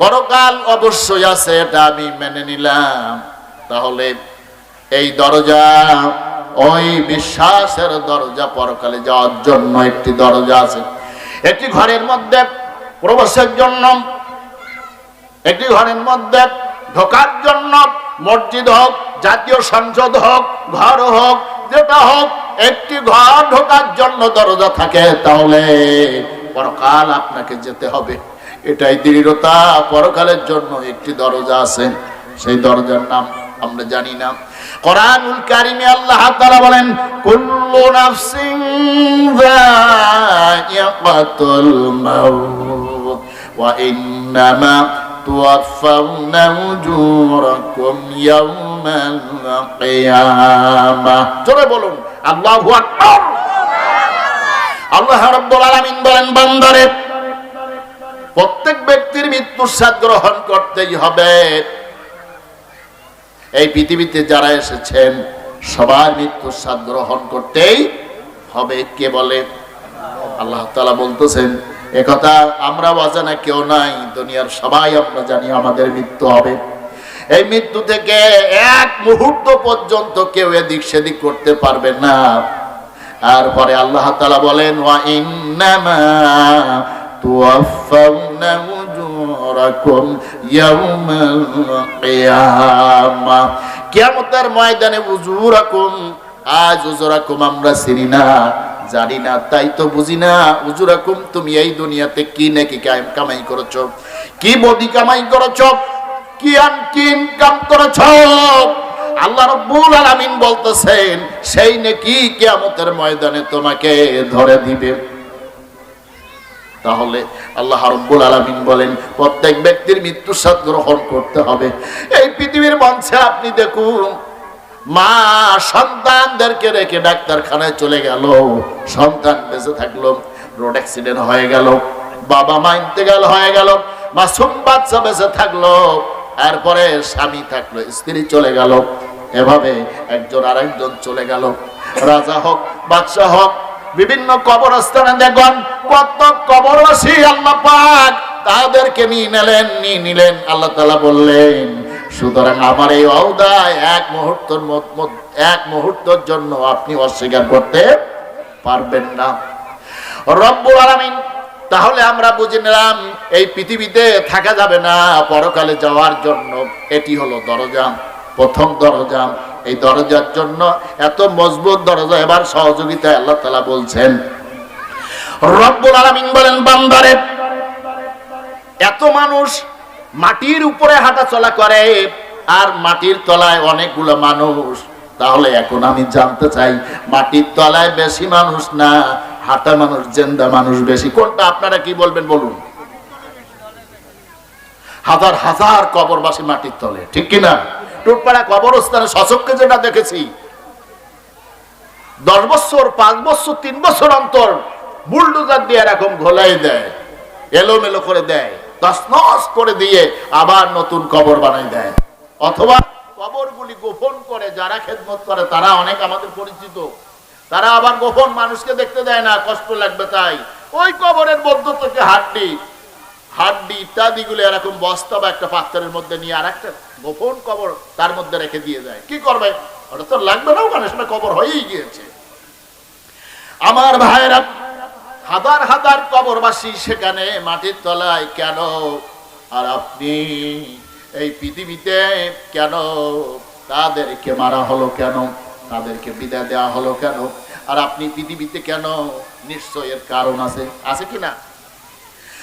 পরকাল অবশ্যই আছে, এটা আমি মেনে নিলাম। তাহলে এই দরজা, ওই বিশ্বাসের দরজা পরকালে যাওয়ার জন্য একটি দরজা আছে। একটি ঘরের মধ্যে প্রবেশের জন্য, একটি ঘরের মধ্যে ঢোকার জন্য মসজিদ হোক, জাতীয় সংসদ হোক, ঘর হোক, যেটা হোক, একটি ঘর ঢোকার জন্য দরজা থাকে, তাহলে পরকাল আপনাকে যেতে হবে। এটাই দৃঢ়তা, পরকালের জন্য একটি দরজা আছে। সেই দরজার নাম আমরা জানি না। কোরআনুল কারিমে আল্লাহ তাআলা বলেন, কুল্লু নাফসিন যায়িকাতুল মাউত, ওয়া ইন্নামা তুওয়াফাউনা উজুরাকুম ইয়াওমাল কিয়ামাহ জোরে বলুন, আল্লাহু আকবার! আল্লাহ রাব্বুল আলামিন বলেন, বান্দারে প্রত্যেক ব্যক্তির মৃত্যুর স্বাদ গ্রহণ করতেই হবে। এই পৃথিবীতে যারা এসেছেন, সবার মৃত্যুর স্বাদ গ্রহণ করতেই হবে, কে বলে? আল্লাহ তালা বলতেছেন একথা আমরা অজানা কেউ নাই, দুনিয়ার সবাই আমরা জানি আমাদের মৃত্যু হবে। এই মৃত্যু থেকে এক মুহূর্ত পর্যন্ত কেউ এদিক সেদিক করতে পারবে না। আর পরে আল্লাহ তালা বলেন তুয়াফাউনা উজুরাকুম ইয়াউমাল কিয়ামা কিয়ামতের ময়দানে উজুরাকুম আজ উজুরাকুম আমরা চিনি না, জানি না, তাই তো বুঝি না উজুরাকুম তুমি এই দুনিয়াতে কি নাকি কামাই করেছ? কি বডি কামাই করেছ? কি আন কি ইনকাম করেছ? আল্লাহ রব্বুল আলামিন বলতেছেন, সেই নাকি কিয়ামতের ময়দানে তোমাকে ধরে দিবে। তাহলে আল্লাহ রব্বুল আলামিন বলেন, প্রত্যেক ব্যক্তির মৃত্যু স্বাদ গ্রহণ করতে হবে। এই পৃথিবীর মঞ্চে আপনি দেখুন, মা সন্তানদেরকে রেখে ডাক্তারখানায় চলে গেল, সন্তান বেঁচে থাকল, রোড অ্যাক্সিডেন্ট হয়ে গেল, বাবা মা ইন্তেকাল হয়ে গেল, মাসুম বাচ্চা বেঁচে থাকল এরপরে স্বামী থাকল, স্ত্রী চলে গেল, এভাবে একজন আরেকজন চলে গেল। রাজা হোক, বাদশাহ হোক বিভিন্ন কবরস্থানে দেখুন কত কবরবাসী আল্লাহ পাক তাদেরকে নিয়ে নিলেন নিয়ে নিলেন। আল্লাহ তালা বললেন, সুতরাং আমার এই অবদায় এক মুহূর্তের এক মুহূর্তের জন্য আপনি অস্বীকার করতে পারবেন না। রব্বুল আলামিন, তাহলে আমরা বুঝে নিলাম, এই পৃথিবীতে থাকা যাবে না, পরকালে যাওয়ার জন্য এটি হলো দরজা, প্রথম দরজা। এই দরজার জন্য এত মজবুত দরজা, এবার সহযোগিতা আল্লাহ তালা বলছেন, রব্বুল আলামিন বলেন, বান্দারে, এত মানুষ মাটির উপরে হাঁটা চলা করে আর মাটির তলায় অনেকগুলো মানুষ, তাহলে এখন আমি জানতে চাই, মাটির তলায় বেশি মানুষ না হাঁটা মানুষ, জেন্দা মানুষ বেশি? কোনটা আপনারা কি বলবেন বলুন। হাজার হাজার কবরবাসী মাটির তলে, ঠিক কিনা? টুটপাড়া কবরস্থানে সচককে যেটা দেখেছি, দশ বছর, পাঁচ বছর, তিন বছর অন্তর বুলডোজার দিয়ে এরকম ঘোলাই দেয়, এলোমেলো করে দেয় তসনস করে দিয়ে আবার নতুন কবর বানাই দেয়। অথবা কবরগুলি গোপন করে, যারা খেদমত করে, তারা অনেক আমাদের পরিচিত। তারা আবার গোপন মানুষকে দেখতে দেয় না, কষ্ট লাগবে তাই। ওই কবরের মধ্য থেকে হাড্ডি হাড্ডি ইত্যাদি গুলো এরকম বস্তা বা একটা পাত্রের মধ্যে নিয়ে আর একটা গোপন কবর তার মধ্যে রেখে দিয়ে যায়। কি করবে? ওটা তো লাগবে না ওখানে, সেটা কবর হয়েই গিয়েছে। আমার ভাইয়েরা, হাজার হাজার কবরবাসী সেখানে মাটির তলায় কেন? আর আপনি এই পৃথিবীতে কেন? তাদেরকে মারা হলো কেন? তাদেরকে বিদায় দেওয়া হলো কেন? আর আপনি পৃথিবীতে কেন? নিশ্চয় এর কারণ আছে। আছে কি না?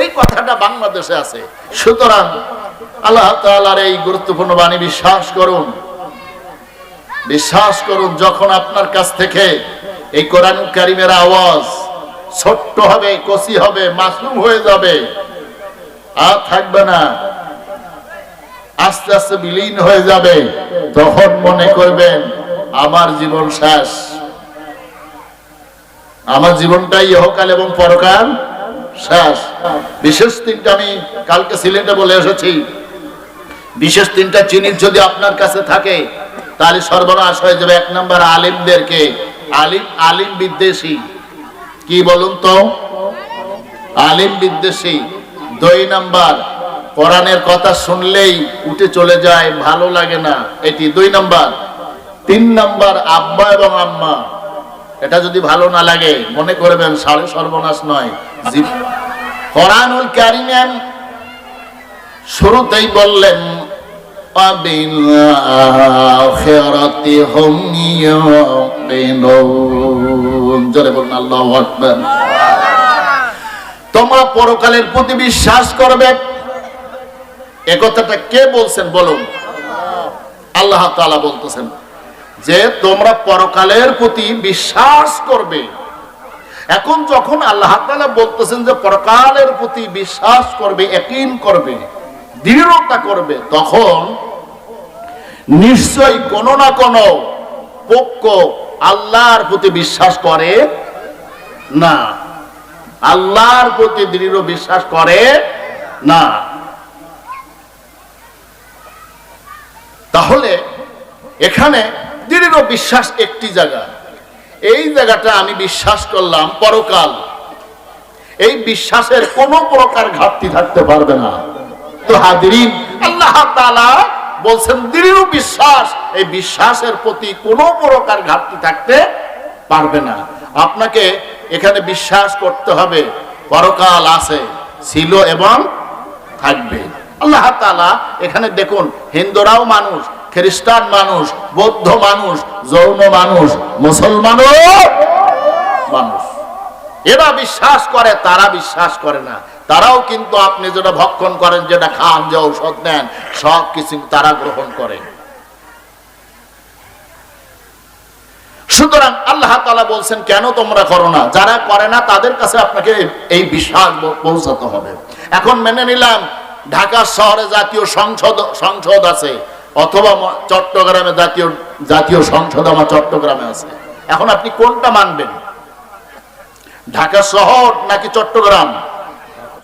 এই কথাটা বাংলাদেশে আছে। সুতরাং আল্লাহ তাআলার এই গুরুত্বপূর্ণ বাণী বিশ্বাস করুন। বিশ্বাস করুন, যখন আপনার কাছ থেকে এই কোরআন কারিমের আওয়াজ ছোট্ট হবে কষি হবে, মাসলুম হয়ে যাবে, আর থাকবে না, আস্তে আস্তে বিলীন হয়ে যাবে, তখন মনে করবেন, আমার জীবন শেষ। আমার জীবনটাই ইহকাল এবং পরকাল শেষ। বিশেষ তিনটা আমি কালকে সিলেটে বলে এসেছি। বিশেষ তিনটা জিনিস যদি আপনার কাছে থাকে, তাহলে সর্বনাশ হয়ে যাবে এক নম্বর আলিমদেরকে। আলিম আলিম বিদ্বেষী। কি বলুন তো? আলিম বিদ্বেষী। দুই নাম্বার, কোরআনের কথা শুনলেই উঠে চলে যায়, ভালো লাগে না। এটি দুই নাম্বার। তিন নাম্বার, আব্বা এবং আম্মা। এটা যদি ভালো না লাগে, মনে করবেন সাড়ে সর্বনাশ নয়। কোরআনুল শুরুতেই বললেন আল্লাহ তোমরা পরকালের প্রতি বিশ্বাস করবে। একথাটা কে বলছেন বলুন? আল্লাহ তালা বলতেছেন। যে তোমরা পরকালের প্রতি বিশ্বাস করবে। এখন যখন আল্লাহ তাআলা বলতেছেন যে পরকালের প্রতি বিশ্বাস করবে একইন করবে, দৃঢ়তা করবে, তখন নিশ্চয়ই কোনো না কোনো পক্ষ আল্লাহর প্রতি বিশ্বাস করে না। আল্লাহর প্রতি দৃঢ় বিশ্বাস করে না। তাহলে এখানে দৃঢ় বিশ্বাস একটি জায়গা। এই জায়গাটা আমি বিশ্বাস করলাম পরকাল। এই বিশ্বাসের কোনো প্রকার ঘাটতি থাকতে পারবে না। তো হাদিরিন আল্লাহ বলছেন দৃঢ় বিশ্বাস, এই বিশ্বাসের প্রতি কোনো প্রকার ঘাটতি থাকতে পারবে না। আপনাকে এখানে বিশ্বাস করতে হবে, পরকাল আছে, ছিল এবং থাকবে। আল্লাহ তাআলা এখানে দেখুন, হিন্দুরাও মানুষ খ্রিস্টান মানুষ, বৌদ্ধ মানুষ জৈন মানুষ, মুসলমানও মানুষ। এরা বিশ্বাস করে, তারা বিশ্বাস করে না। তারাও কিন্তু আপনি যেটা ভক্ষণ করেন, যেটা খান, যে ঔষধ নেন, সব কিছু তারা গ্রহণ করে। সুতরাং আল্লাহ তাআলা বলছেন, কেন তোমরা করো না? যারা করে না, তাদের কাছে আপনাকে এই বিশ্বাস পৌঁছাতে হবে। এখন মেনে নিলাম ঢাকা শহরে জাতীয় সংসদ সংসদ আছে। অথবা চট্টগ্রামে জাতীয় জাতীয় সংসদ আমার চট্টগ্রামে আছে। এখন আপনি কোনটা মানবেন? ঢাকা শহর নাকি চট্টগ্রাম?